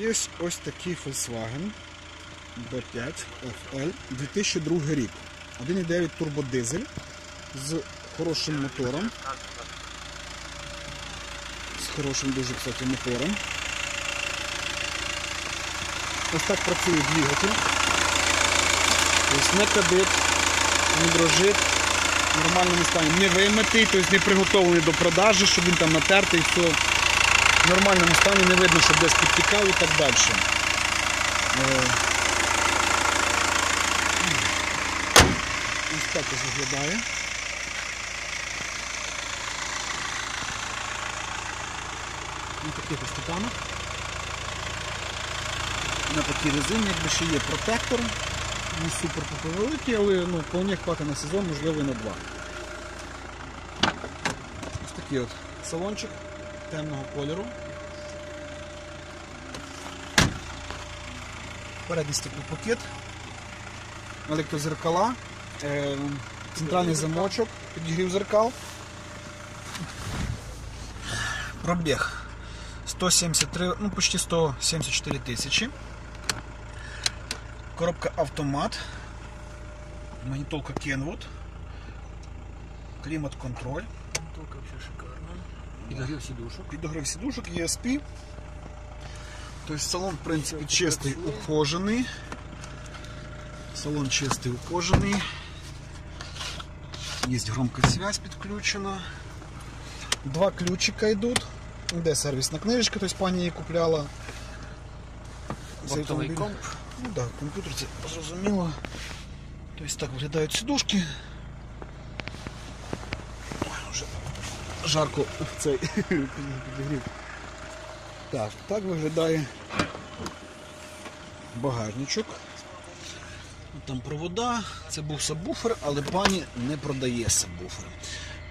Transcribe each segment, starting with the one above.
Є ось такий Volkswagen B5 FL 2002 рік. 1,9 турбодизель з хорошим мотором. З хорошим дуже кстати, мотором. Ось так працює двигатель. Тобто не кадит, не дрожить, в нормальному стані. Не вимитий, тобто не приготовлений до продажі, щоб він там натертий, все в нормальному стані, не видно, щоб десь підтікав і так далі. Е, Ось так ось виглядає. На таких ось титанах. На такій резині, якби ще є протектор. Не супер великий, але ну, вполне хватить на сезон, можливо і на два. Ось такий от салончик темного кольору. Передній стеклопакет, електрозеркала, е, центральний замочок, підігрів зеркал. Пробіг 173, ну почти 174 тисячі. Коробка автомат. Магнітолка Kenwood. Клімат-контроль. Толка вообще шикарно. Підогрів сідушок. Підогрів сідушок, ESP. Тобто салон, в принципі, чистий, ухожений. Салон чистий, ухожений. Є громкосвязь підключена. Два ключика йдуть. Де сервісна книжечка, тобто пані її купляла. Цей Бортовий автомобіль. комп. Ну так, да, комп'ютер це зрозуміло. Тобто так виглядають сідушки. Жарко в цей підігрів. Так, так виглядає багажничок. Там провода, це був сабвуфер, але пані не продає сабвуфер.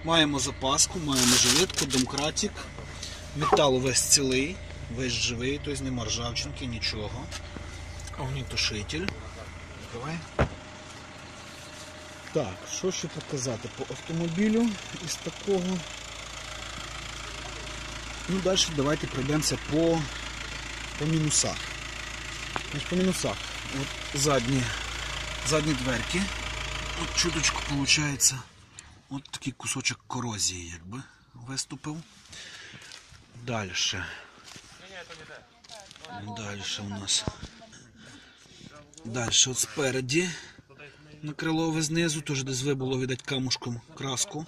Маємо запаску, маємо жилетку, домкратик. Метал весь цілий, весь живий, тобто нема ржавчинки, нічого. Огнітушитель. Давай. Так, що ще показати по автомобілю із такого. Ну, далі давайте пройдемося по, по мінусах. Значить, по мінусах. От задні, задні дверки. От чуточку виходить. От такий кусочок корозії, якби виступив. Далі. Далі у нас. Далі от спереді на крилове знизу, теж десь вибуло, видать, камушком краску.